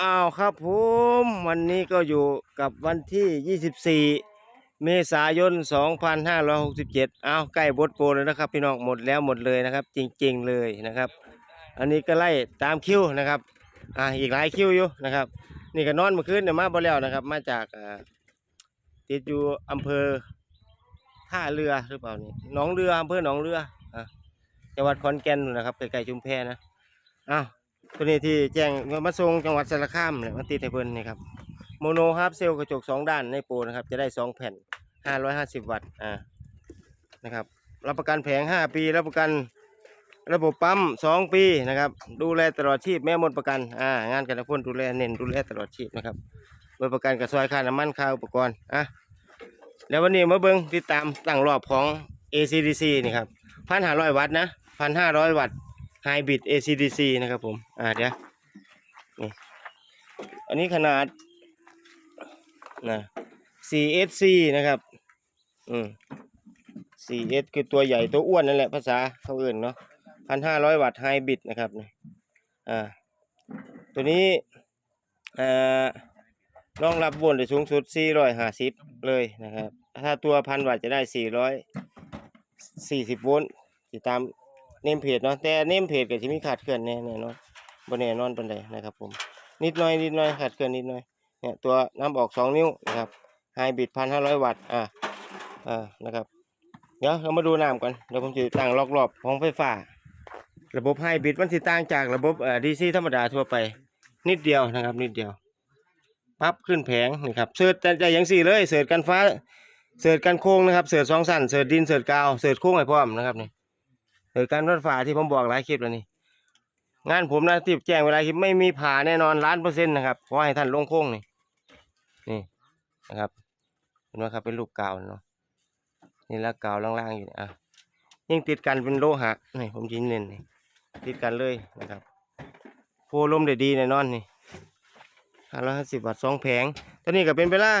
อ้าวครับผมวันนี้ก็อยู่กับวันที่ 24 เมษายน 2567อ้าวใกล้บทโปรแล้วนะครับ พี่น้องหมดแล้วหมดเลยนะครับ จริงๆเลยนะครับ อันนี้ก็ไล่ตามคิวนะครับอ่าอีกหลายคิวอยู่นะครับ นี่ก็นอนเมื่อคืนเนี่ยมาบ่แล้วนะครับ มาจากติดอยู่อำเภอท่าเรือหรือเปล่านี่หนองเรืออำเภอหนองเรืออะจังหวัดขอนแก่นนู่นนะครับใกล้ๆชุมแพนะอ้าว ตัวนี้ที่แจ้งมาส่งจังหวัดสระคามเนี่ยมาติดให้เพิ่นนี่ครับโมโนฮาร์ปเซลกระจกสองด้านในโปรนะครับ จะได้สองแผ่นห้าร้อยห้าสิบวัตต์อ่านะครับรับประกันแผงห้าปีรับประกันระบบปั๊มสองปีนะครับ ดูแลตลอดชีพแม่มดประกันอ่างานกันพ่นดูแลเน้นดูแลตลอดชีพนะครับเบอร์ประกันกับซอยค่าน้ำมันค่าอุปกรณ์อะแล้ววันนี้มาเบิ้งติดตามตั้งรอบของ ACDC นี่ครับพันห้าร้อยวัตต์นะพันห้าร้อยวัตต์ ไฮบริด ACDC นะครับผม อ่าเดี๋ยวนี่อันนี้ขนาดนะ CSC นะครับ อืม CS คือตัวใหญ่ตัวอ้วนนั่นแหละภาษาเขาเอื่นเนาะพันห้าร้อยวัตต์ไฮบริดนะครับนี่อ่า ตัวนี้อ่อรองรับวลต์ได้สูงสุด 450 เลยนะครับ ถ้าตัวพันวัตต์จะได้ 440 โวลต์ติดตาม เนมเพจเนาะแต่เนมเพจก็สิมีขาดเคลื่อนแน่แน่นอนบ่แน่นอนปานใดนะครับผมนิดหน่อยนิดหน่อยขาดเคลื่อนนิดหน่อยเนี่ยตัวน้ำออก 2 นิ้วนะครับไฮบริด1,500วัตต์อ่าอ่านะครับเดี๋ยวเรามาดูน้ำก่อนเดี๋ยวผมจะตั้งล็อกรอบของไฟฟ้า ระบบไฮบริดมันสิต่างจากระบบเอ่อ DC ธรรมดาทั่วไป นิดเดียวนะครับ นิดเดียวปั๊บขึ้นแผงนี่ครับเสิร์ชแต่อย่างสี่เลยเสิร์ชกันฟ้าเสิร์ชกันโค้งนะครับเสิร์ชสองสั้นเสิร์ชดินเสิร์ชกาวเสิร์ชโค้งให้พร้อมนะครับนี่ เกิดการรถฝ่าที่ผมบอกหลายคลิปแล้วนี่งานผมนะที่แจ้งเวลาคลิปไม่มีผ่าแน่นอนล้านเปอร์เซ็นต์นะครับขอให้ท่านลงโค้งนี่นี่นะครับเห็นไหมครับเป็นลูกกาวเนาะนี่ละกาวล่างๆอยู่อะยิ่งติดกันเป็นโลหะนี่ผมยินเน้นนี่ติดกันเลยนะครับโฟลมได้ดีแน่นอนนี่ห้าร้อยห้าสิบบาทสองแผงตอนนี้ก็เป็นเวลา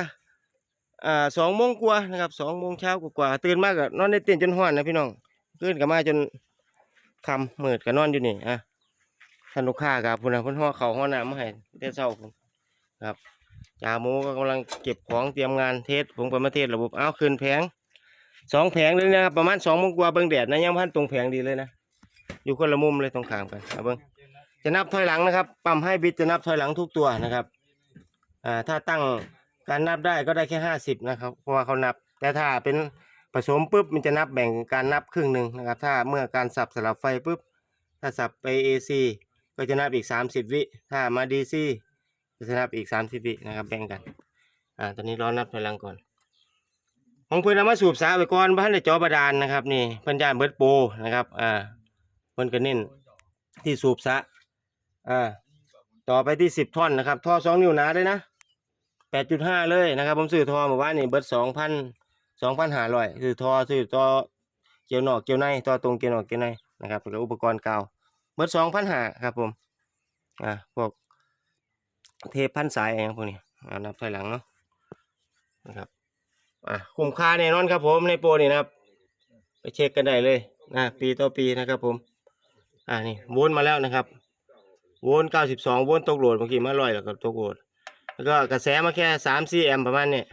อ่าสองโมงกว่านะครับสองโมงเช้ากว่าตื่นมากก็นอนได้เต้นจนห้อนนะพี่น้อง ขึ้นกับมาจนคำมืดกับนอนอยู่นี่อะท่านลูกค้ากับพุ่นนะพุ่นห่อเขาห่อน้ำมาให้เดี๋ยวเช้าพุ่นครับจ่าหมูก็กำลังเก็บของเตรียมงานเทสผมก็มาเทสระบบเอาคืนแผงสองแผงเลยนะครับประมาณสองโมงกว่าเบิ้งแดดนะยังพันตรงแผงดีเลยนะอยู่คนละมุมเลยตรงขามกันเบิ้งจะนับถอยหลังนะครับ ปั๊มให้บิดจะนับถอยหลังทุกตัวนะครับอ่าถ้าตั้งการนับได้ก็ได้แค่ห้าสิบนะครับเพราะว่าเขานับ แต่ถ้าเป็น ผสมปุ๊บมันจะนับแบ่งการนับครึ่งหนึ่งนะครับ ถ้าเมื่อการสับสลับไฟปุ๊บ ถ้าสับไป AC ก็จะนับอีก 30 วิ ถ้ามา DC ก็จะนับอีก 30 วินะครับแบ่งกัน อ่า ตอนนี้รอนับถอยหลังก่อน ของเพื่อนเอามาสูบสาไปก่อนบ้านในจอบาดาลนะครับนี่เพิ่อนย่านเบิร์ดโปรนะครับ อ่าเพิ่อนก็เน้นที่สูบสะอ่า ต่อไปที่ 10 ท่อนนะครับ ท่อ 2 นิ้วหนาเลยนะ 8.5 เลยนะครับ ผมซื้อท่อเมื่านี่เบิร์ด2,000 สองพันห้าร้อยคือท่อคือท่อเกี่ยวนอกเกี่ยวในท่อตรงเกี่ยวนอกเกี่ยวในนะครับแล้วก็อุปกรณ์กาวเบิดสองพันห้าครับผมอ่าพวกเทปพันสายอะไรพวกนี้อ่านับถอยหลังเนาะนะครับอ่าคุ้มค่าแน่นอนครับผมในโปรนี่นะครับ ไปเช็คกันได้เลยนะปีต่อปีนะครับผมอ่านี่วนมาแล้วนะครับวนเก้าสิบสองวนตกโหลดเมื่อกี้มาลอยแล้วก็ตกโหลดแล้วก็กระแสมาแค่สามสี่แอมป์ประมาณเนี้ย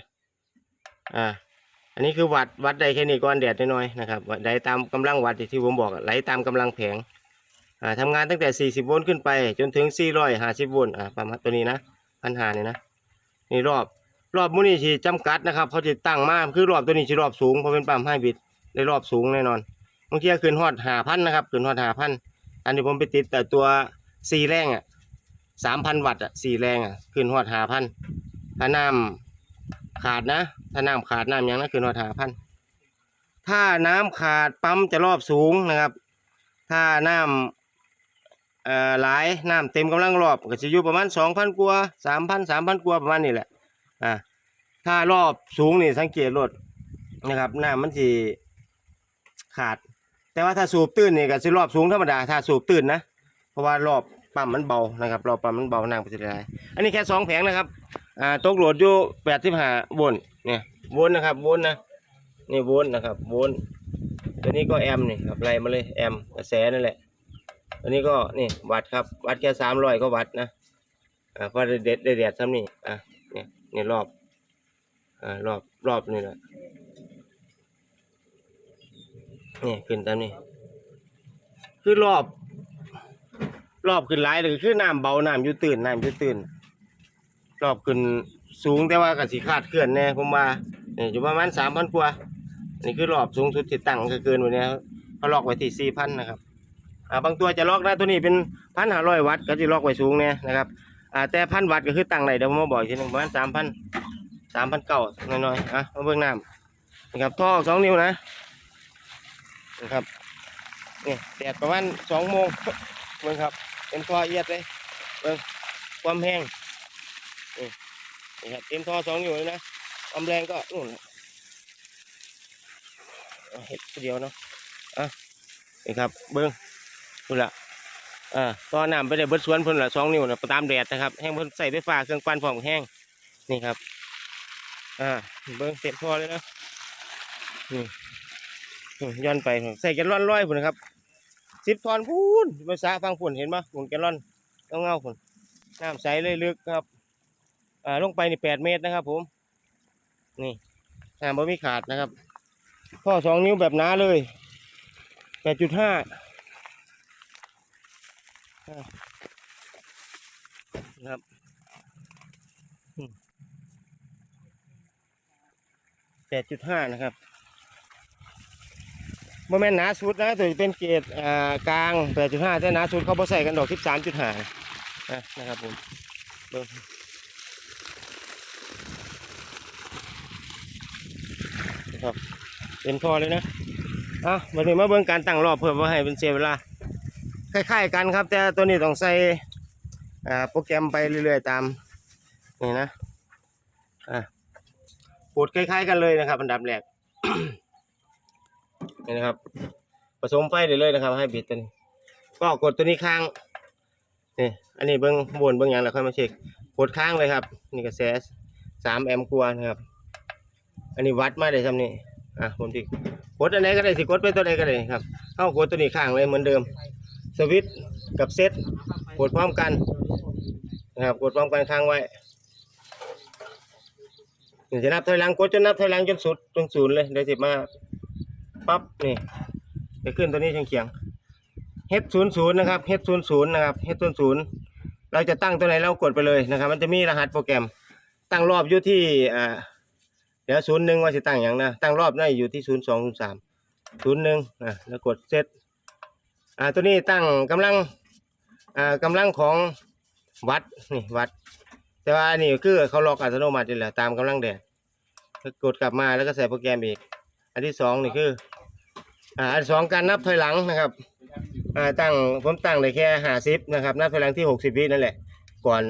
อ่า อันนี้คือวัดวัดได้แค่นี้ก้อนแดดน้อยๆนะครับวัดได้ตามกำลังวัดที่ผมบอกไหลตามกำลังแผงอ่าทำงานตั้งแต่ 40 โวลต์ขึ้นไป จนถึง 450 โวลต์ประมาณตัวนี้นะพันหานี่นะนี่รอบรอบมูนี่ที่จำกัดนะครับเขาจะตั้งมากคือรอบตัวนี้จะรอบสูงเพราะเป็นปั๊มไฮบริดได้รอบสูงแน่นอนบางทีก็ขึ้นฮอดหาพันนะครับขึ้นฮอดหาพันอันนี้ผมไปติดแต่ตัวสี่แรงอะสามพันวัตต์อะสี่แรงอะขึ้นฮอดหาพันถ้าน้ำ ขาดนะ ถ้าน้ำขาดน้ำยังนะคือหนวดหาพันถ้าน้ำขาดปั๊มจะรอบสูงนะครับ ถ้าน้ำเอ่อหลายน้ำเต็มกำลังรอบก็จะอยู่ประมาณสองพันกว่าสามพันสามพันกว่าประมาณนี้แหละอ่าถ้ารอบสูงนี่สังเกตรถนะครับน้ำมันสิขาด แต่ว่าถ้าสูบตื้นนี่ก็สิรอบสูงธรรมดาถ้าสูบตื้นนะเพราะว่ารอบปั๊มมันเบานะครับรอบปั๊มมันเบาน้ำก็จะไหลอันนี้แค่สองแผงนะครับ อ่าตกโหลดอยู่แปดสิบห้าโวลต์เนี่ยโวลต์นะครับโวลต์นะนี่โวลต์นะครับโวลต์ตัวนี้ก็แอมนี่ครับไล่มาเลยแอมกระแสนั่นแหละตัวนี้ก็นี่วัดครับวัดแค่สามร้อยก็วัดนะอ่าพอได้เด็ดได้แดดซ้ำนี่อะเนี่ยเนี่ยรอบอ่ารอบรอบนี่แหละนี่ขึ้นตามนี่คือรอบ รอบขึ้นหลายเลยคือน้ำเบาน้ำอยู่ตื่นน้ำอยู่ตื่น รอบขึ้นสูงแต่ว่าก็สิคาดเคลื่อนแน่ผมว่านี่อยู่ประมาณสามพันกว่านี่คือรอบสูงสุดที่ตั้งก็เกินกว่านี้เขาล็อกไว้ที่สี่พันนะครับอ่าบางตัวจะล็อกนะตัวนี้เป็นพันห้าร้อยวัตต์ก็จะล็อกไว้สูงเนี่ยนะครับอ่าแต่พันวัตต์ก็คือตั้งไหนเดี๋ยวผมมาบอกอีกทีหนึ่งประมาณสามพันสามพันเก้าน้อยๆอะมาเบิ่งน้ำนะครับท่อสองนิ้วนะนะครับนี่แดดประมาณสองโมงเบิ่งครับเป็นท่อเอียดเลยเบิ่งความแห้ง นี่ครับเต็มท่อสองอยู่เลยนะความแรงก็นู่นเห็ดเดียวเนาะอะนี่ครับเบิ้งนู่นละอ่าต่อน้ำไปได้เบิดสวนเพิ่นละสองนิ้วนะตามแดดนะครับแห้งเพิ่นใส่ไฟฟ้าเครื่องปั่นพร้อมแห้งนี่ครับอ่าเบิ้งเต็มท่อเลยนะนี่นี่ย้อนไปใส่แกลลอนร้อยพุ่นนะครับสิบทอนพูนภาษาฟังพุ่นเห็นปะหุ่นแกลลอนเงาๆพุ่นน้ำใสเลยลึกครับ อ่าลงไปนี่แปดเมตรนะครับ ผม นี่น้ำบ่มีขาดนะครับท่อสองนิ้วแบบหนาเลยแปดจุดห้านะครับแปดจุดห้านะครับบ่แม่นหนาสุดนะแต่เป็นเกรดอ่ากลางแปดจุดห้าแต่หนาสุดเขาบ่ใส่กันดอกสิบสามจุดห้านะครับผมเบิ่ง ครับเต็มท่อเลยนะอะวันนี้มาเบิ่งการตั้งรอบเพิ่มว่าให้เป็นเสียเวลาคล้ายๆกันครับ แต่ตัวนี้ต้องใส่อ่าโปรแกรมไปเรื่อยๆตามนี่นะอะกดคล้ายๆกันเลยนะครับอันดับแรกนี่นะครับผสมไฟได้เลยๆนะครับ ให้บิดตัวนี้ก็กดตัวนี้ค้างนี่อันนี้เบิ้งบนเบิ้งอย่างแล้วค่อยมาเช็คกดค้างเลยครับ นี่ก็แสสามแอมป์กว่านะครับ อันนี้วัดมาได้ทำนี่อะผมที่กดอันไหนก็ได้สิกดไปตัวไหนก็ได้ครับเข้ากดตัวนี้ข้างเลยเหมือนเดิม สวิตช์กับเซตกดพร้อมกันนะครับกดพร้อมกันค้างไว้นี่จะนับถอยหลังกดจนนับถอยหลังจนสุดจนศูนย์เลยเดี๋ยวสิมาปั๊บนี่จะขึ้นตัวนี้เฉียงๆเฮดศูนย์ศูนย์นะครับเฮดศูนย์ศูนย์นะครับเฮดศูนย์ศูนย์เราจะตั้งตัวไหนเรากดไปเลยนะครับ มันจะมีรหัสโปรแกรมตั้งรอบอยู่ที่อ่า เดี๋ยวศูนย์หนึ่งว่าจะตั้งอย่างนะตั้งรอบได้อยู่ที่ศูนย์สองศูนย์สามศูนย์หนึ่งอะแล้วกดเซตอ่าตัวนี้ตั้งกำลังอ่ากำลังของวัดนี่วัด แต่ว่านี่คือเขาล็อกอัตโนมัตินี่แหละตามกำลังแดดกดกลับมาแล้วก็ใส่โปรแกรมอีก อันที่สองนี่คืออ่าอันสองการนับถอยหลังนะครับอ่าตั้งผมตั้งได้แค่ห้าสิบนะครับนับถอยหลังที่หกสิบวินั่นแหละก่อน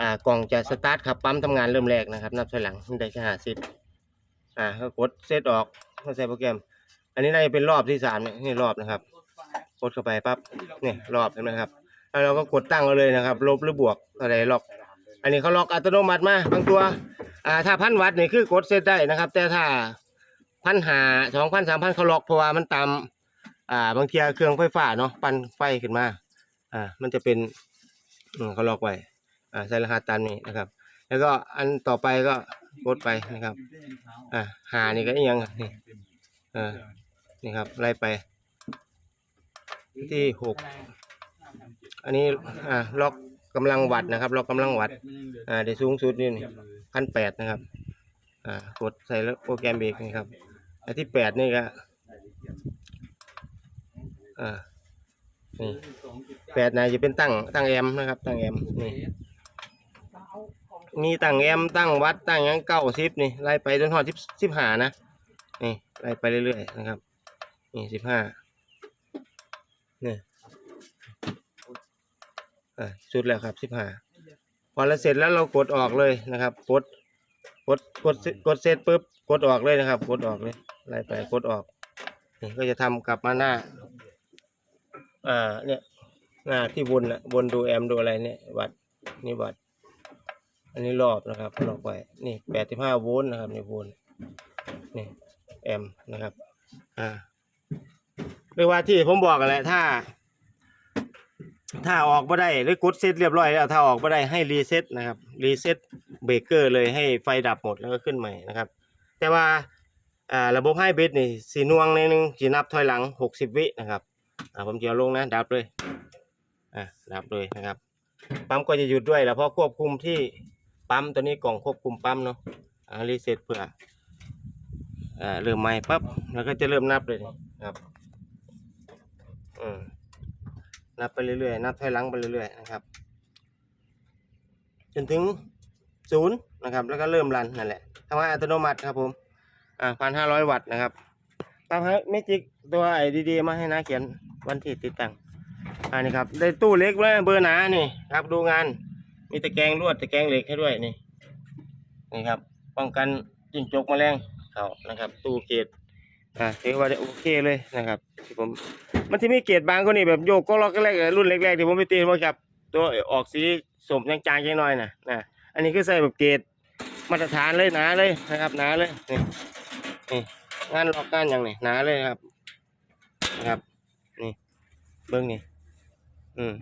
อ่ากล่องจะสตาร์ทขับปั๊มทำงานเริ่มแรกนะครับ นับถอยหลังได้แค่ห้าสิบอ่าก็กดเซตออกก็ใส่โปรแกรม อันนี้น่าจะเป็นรอบที่สามเนี่ยนี่รอบนะครับ กดเข้าไปปั๊บเนี่ยรอบเห็นไหมครับแล้วเราก็กดตั้งเอาเลยนะครับ ลบหรือบวกอะไรล็อก อันนี้เขาล็อกอัตโนมัติมาบางตัวอ่าถ้าพันวัตต์นี่คือกดเซตได้นะครับ แต่ถ้าพันหาสองพันสามพันเขาล็อกเพราะว่ามันตามอ่าบางทีเครื่องไฟฟ้าเนาะปั่นไฟขึ้นมา อ่า มันจะเป็นอืมเขาล็อกไว้ อ่าใส่รหัสตามนี้นะครับ แล้วก็อันต่อไปก็กดไปนะครับ อ่าหานี่ก็อีกอยังนี่เออนี่ครับไล่ไป ที่หกอันนี้อ่าล็อกกำลังวัดนะครับ ล็อกกำลังวัด อ่าได้สูงสุดนี่พันแปดนะครับ อ่ากดใส่แล้วโปรแกรมเบรกนี่ครับอันที่แปดนี่ก็อ่านี่แปดนายจะเป็นตั้งตั้งแอมนะครับ ตั้งแอมนี่ มีตั้งแอมตั้งวัดตั้งยังเก้าสิบนี่ไล่ไปจนหอดสิบสิบห้านะนี่ไล่ไปเรื่อยๆนะครับนี่สิบห้านี่อ่าสุดแล้วครับสิบห้าพอเราเสร็จแล้วเรากดออกเลยนะครับ กดกดกดกดเสร็จปุ๊บกดออกเลยนะครับ กดออกเลยไล่ไปกดออกนี่ก็จะทำกลับมาหน้า อ่าเนี่ยหน้าที่วนนะวนดูแอมดูอะไรเนี่ยวัดนี่วัด อันนี้รอบนะครับรอบไว้นี่แปดสิบห้าโวลต์นะครับในโวลต์นี่แอมป์นะครับ อ่าเรียกว่าที่ผมบอกกันแหละถ้า ถ้าออกบ่ได้หรือกดเซตเรียบร้อยแล้วถ้าออกบ่ได้ให้รีเซ็ตนะครับรีเซ็ตเบรกเกอร์เลยให้ไฟดับหมดแล้วก็ขึ้นใหม่นะครับ แต่ว่าอ่าระบบไฮบริดนี่สีน่วงในนึงสินับถอยหลัง60วินะครับอ่าผมจะลงนะดับเลยอ่าดับเลยนะครับปั๊มก็จะหยุดด้วยแล้วเพราะควบคุมที่ ปั๊มตัวนี้กล่องควบคุมปั๊มเนาะอ่ารีเซ็ตเพื่ออ่าเริ่มใหม่ปั๊บแล้วก็จะเริ่มนับเลยนะครับอืมนับไปเรื่อยๆนับถอยหลังไปเรื่อยๆนะครับ จนถึงศูนย์นะครับ แล้วก็เริ่มรันนั่นแหละทำงานอัตโนมัติครับผมอ่าพันห้าร้อยวัตต์นะครับตามเมจิกตัวไอ้ดีๆมาให้นะเขียนวันที่ติดตั้งอ่านี่ครับ ได้ตู้เล็กเลยเบอร์หนานี่ครับดูงาน มีตะแกรงลวดตะแกรงเหล็กให้ด้วยนี่นี่ครับ ป้องกันจิ้งจกแมลงเขานะครับ ตู้เกตอ่าถือว่าได้โอเคเลยนะครับที่ผมมันจะมีเกรดบางคนนี่แบบโยกก็ล็อกแรกรุ่นแรกๆที่ผมไปตีมาครับ ตัวออกสีสมจางๆจังหน่อยนะนะอันนี้คือใส่แบบเกรดมาตรฐานเลยหนาเลยนะครับหนาเลยนี่นี่งานล็อกงานอย่างนี้หนาเลยครับนะครับนี่เบิ้งนี่อืม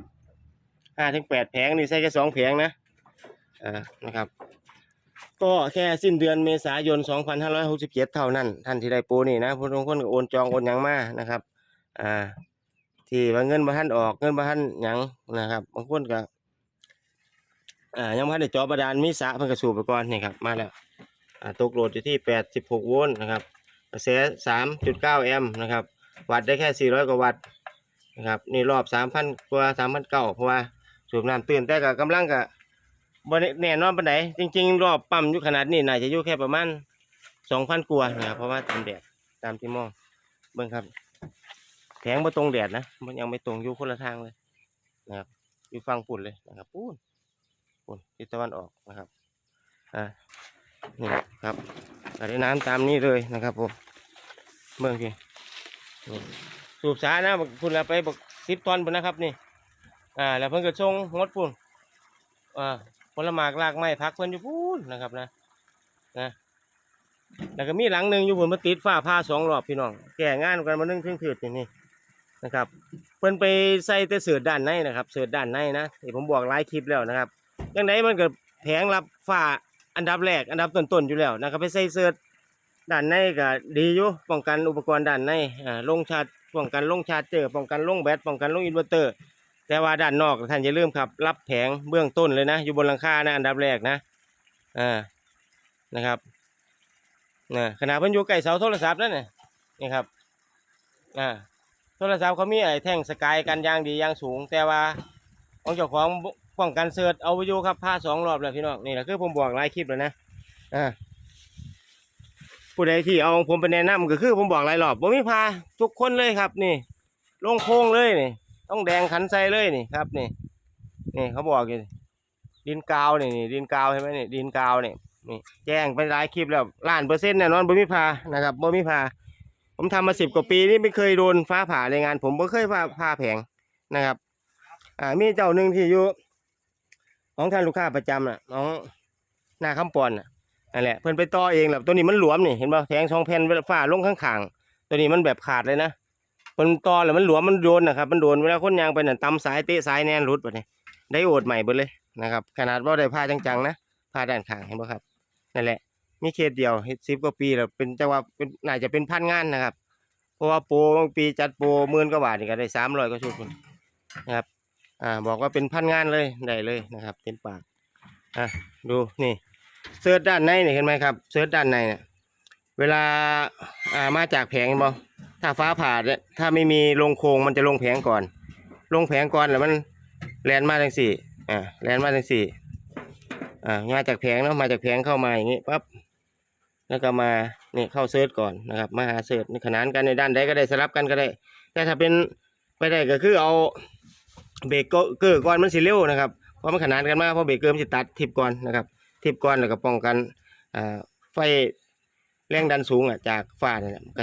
ห้าถึงแปดแผงนี่ใส่แค่สองแผงนะอ่านะครับ ก็แค่สิ้นเดือนเมษายน 2567 เท่านั้น ท่านที่ได้ปรนี่นะผู้ลงคนก็โอนจองโอนหยังมานะครับอ่าที่ว่าเงินบ่ทันออกเงินบ่ทันหยังนะครับบางคนก็อ่ายังบ่ทันได้จอบาดาลมีสระเพิ่นก็สูบไปก่อนนี่ครับมาแล้วอ่าตกโหลดอยู่ที่ 86 โวลต์นะครับกระแส 3.9 แอมป์นะครับ วัดได้แค่ 400 กว่าวัตต์นะครับนี่รอบ 3,000 กว่า 3,900เพราะว่า สูบน้ำตื่นแต่ก็กำลังก็บ่ได้แน่นอนปานใดจริง ๆ รอบปั๊มอยู่ขนาดนี้น่าจะอยู่แค่ประมาณ2,000กว่านะครับเพราะว่าตามแดดตามที่มองเบิ่งครับแผงมาตรงแดดนะมันยังไม่ตรงอยู่คนละทางเลยนะครับอยู่ฝั่งปุ่นเลยนะครับปุ่นปุ่นทิศตะวันออกนะครับอ่านี่ครับก็ได้น้ำตามนี้เลยนะครับผมเมื่อกี้นี่สูบสานะบักพุ่นละไปบักสิบตอนพุ่นนะครับนี่ อ่า แล้วเพิ่นก็ส่งงดปุ่นอ่าผลหมากลากไม้พักเพิ่นอยู่พูนนะครับนะนะแล้วก็มีหลังหนึ่งอยู่บนมาติดฝ้าผ้าสองรอบพี่น้อง แก่งานกันมานึ่งถึงถืดนี่างนี่นะครับเพิ่นไปใส่แต่เสือด้านในนะครับ เสือด้านในนะที่ผมบอกหลายคลิปแล้วนะครับยังไงมันก็แผงรับฝ้าอันดับแรกอันดับต้นๆอยู่แล้วนะครับไปใส่เสือด้านในก็ดีอยู่ป้องกันอุปกรณ์ด้านในอ่าลงชาร์จป้องกันลงชาร์จเจอป้องกันลงแบตป้องกันลงอินเวอร์เตอร์ แต่ว่าด้านนอกท่านอย่าลืมครับ รับแผงเบื้องต้นเลยนะ อยู่บนหลังคานะอันดับแรกนะอ่านะครับนะขนาดเพิ่นอยู่ใกล้เสาโทรศัพท์นั่นน่ะนี่ครับอ่าโทรศัพท์เขามีไอ้แท่งสกายกันยางดียางสูง แต่ว่าของเจ้าของบ่ป้องกันเสิร์ชเอาไปอยู่ครับพาสองรอบแล้วพี่น้องนี่แหละคือผมบอกหลายคลิปแล้วนะอ่าผู้ใดที่เอาผมไปแนะนำก็คือผมบอกหลายรอบผมมีพาทุกคนเลยครับ นี่ลงโค้งเลยนี่ ต้องแดงขันใส่เลยนี่ครับนี่นี่เขาบอกอยู่ดินกาวนี่นี่ดินกาวใช่ไหมนี่ดินกาวนี่นี่แจ้งไปหลายคลิปแล้วล้านเปอร์เซ็นต์แน่นอนบ่มีพานะครับบ่มีพาผมทำมาสิบกว่าปีนี่ไม่เคยโดนฟ้าผ่าในงาน ผมบ่เคยฟ้าผ่าแผงนะครับ อ่ามีเจ้าหนึ่งที่อยู่ของท่านลูกค้าประจำน่ะน้องหน้าคำปอนน่ะนั่นแหละเพิ่อนไปต่อเองแหละตัวนี้มันหลวมนี่เห็นป่ะแทงสองแผ่นฝ้าลงข้างๆตัวนี้มันแบบขาดเลยนะ เพิ่นตอแล้วมันหลวมมันโดนนะครับ มันโดนเวลาคนยางไปน่ะตำสายเตะสายแน่นรุดไปนี่ได้โอดใหม่เบิดเลยนะครับ ขนาดว่าได้ผ้าจังๆนะผ้าด้านข้างเห็นป่ะครับนั่นแหละมีเคสเดียวเฮ็ดสิบกว่าปีแล้วเป็นจังหวะเป็นน่าจะเป็นพันงานนะครับเพราะว่าโปรบางปีจัดโปรหมื่นกว่าบาทนี่ก็ได้สามร้อยกว่าชุดพุ่นนะครับอ่าบอกว่าเป็นพันงานเลยได้เลยนะครับเต็มปากอะดูนี่เสิร์ชด้านในนี่เห็นไหมครับเสิร์ชด้านในเนี่ยเวลาอ่ามาจากแผงเห็นบอ ถ้าฟ้าผ่าเนี่ยถ้าไม่มีลงโครงมันจะลงแผงก่อน ลงแผงก่อนแล้วมันแลนมาจังสี่อ่าแลนมาจังสี่อ่ามาจากแผงเนาะมาจากแผงเข้ามาอย่างนี้ปั๊บแล้วก็มาเนี่ยเข้าเซิร์ชก่อนนะครับ มาหาเซิร์ชในขนานกันในด้านใดก็ได้สลับกันก็ได้ แต่ถ้าเป็นไปได้ก็คือเอาเบรกเกอร์ก่อนมันสิเร็วนะครับเพราะมันขนานกันมากเพราะเบรกเกอร์มันสิตัดทิปก่อนนะครับทิปก่อนแล้วก็ป้องกันอ่าไฟแรงดันสูงอะจากฟ้าเนี่ยแหละก็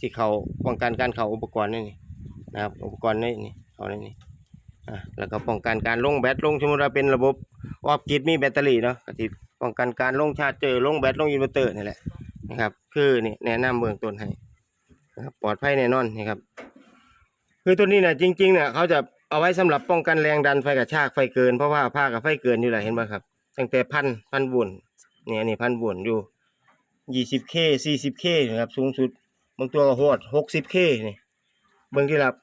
สิสิเขาป้องกันการเข้าอุปกรณ์นี่นี่นะครับอุปกรณ์นี่นี่เขานี่นี่อ่าแล้วก็ป้องกันการลงแบตลงสมมติว่าเป็นระบบออบกิดมีแบตเตอรี่เนาะก็สิป้องกันการลงชาร์จเจอลงแบตลงอินเวอร์เตอร์นี่แหละนะครับคือนี่แนะนำเบื้องต้นให้นะครับปลอดภัยแน่นอนนะครับคือตัวนี้เนี่ยจริงๆเนี่ยเขาจะเอาไว้สำหรับป้องกันแรงดันไฟกระชากไฟเกินเพราะว่าผ้ากับไฟเกินอยู่แหละเห็นป่ะครับตั้งแต่พันพันบุนเนี่ยนี่พันบุนอยู่ยี่สิบเคสี่สิบเคนะครับสูงสุด บางตัวก็โหดหกสิบเคนี่เบิ่งที่รับ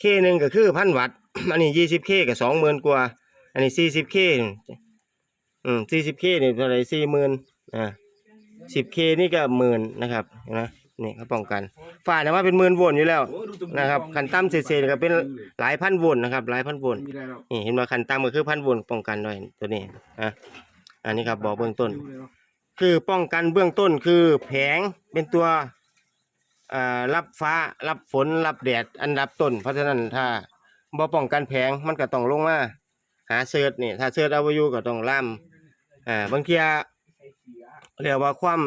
เคหนึ่งก็คือพันวัตต์อันนี้ยี่สิบเคก็สองหมื่นกว่า อันนี้สี่สิบเคอืมสี่สิบเคนี่เท่าไรสี่หมื่นอ่าสิบเคนี่ก็หมื่นนะครับนไหมนี่เขาป้องกันฝ่าเนี่ยว่าเป็นหมื่นโวลต์อยู่แล้วนะครับคันต่ำเศษๆก็เป็นหลายพันโวลต์นะครับหลายพันโวลต์นี่เห็นว่าคันต่ำก็คือพันโวลต์ป้องกันด้วยตัวนี้อะอันนี้ครับบอกเบื้องต้น คือป้องกันเบื้องต้นคือแผงเป็นตัว รับฟ้ารับฝนรับแดดอันดับต้น เพราะฉะนั้นถ้าบ่ป้องกันแผงมันก็ต้องลงมาหาเสิร์ชนี่ถ้าเสิร์ชเอาไว้อยู่ก็ต้องล่ามอ่าบางทีเรียกว่าความ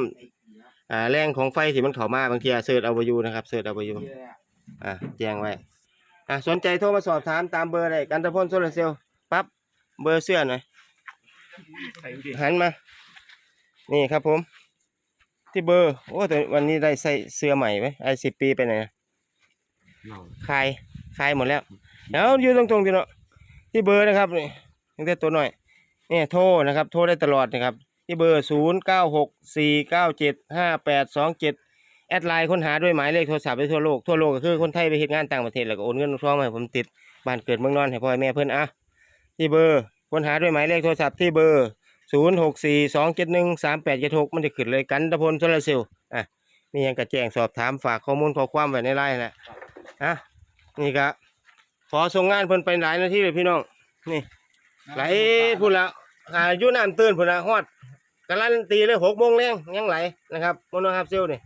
อ่าแรงของไฟที่มันเข้ามาบางทีเสิร์ชเอาไว้อยู่นะครับเสิร์ชเอาไว้อยู่อะแจ้งไว้อะสนใจโทรมาสอบถามตามเบอร์ได้กันตะพลโซลาร์เซลล์ปั๊บเบอร์เสื้อหน่อยหันมา นี่ครับผม ที่เบอร์ โอ้แต่วันนี้ได้ใส่เสื้อใหม่ไว้ไอ้สิบปีไปไหนนะคลายคลายหมดแล้วแล้วอยู่ตรงๆที่เนาะที่เบอร์นะครับนี่ตั้งแต่ตัวหน่อยนี่โทรนะครับ โทรได้ตลอดนะครับที่เบอร์ศูนย์เก้าหกสี่เก้าเจ็ดห้าแปดสองเจ็ดแอดไลน์ค้นหาด้วยหมายเลขโทรศัพท์ไปทั่วโลกทั่วโลกก็คือคนไทยไปเฮ็ดงานต่างประเทศแล้วก็โอนเงินทองมาให้ผมติดบ้านเกิดเมืองนอนให้พ่อให้แม่เพิ่นอะที่เบอร์ค้นหาด้วยหมายเลขโทรศัพท์ที่เบอร์ ศูนย์หกสี่สองเจ็ดหนึ่งสามแปดเจ็ดหกมันจะขึ้นเลยกันตะพลโซลาร์เซลล์อะมีหยังกระแจงสอบถามฝากข้อมูลข้อความไว้ในไลน์แหละอะนี่ก็ขอส่งงานเพิ่นไปหลายนาทีเลยพี่น้องนี่ไหลพูดละอายู่น้ำตื่นพูดละฮอดกำลันตีเลยหกโมงแรงยังไหลนะครับโมโนฮาบเซลนี่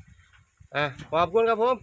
อะขอบคุณครับผม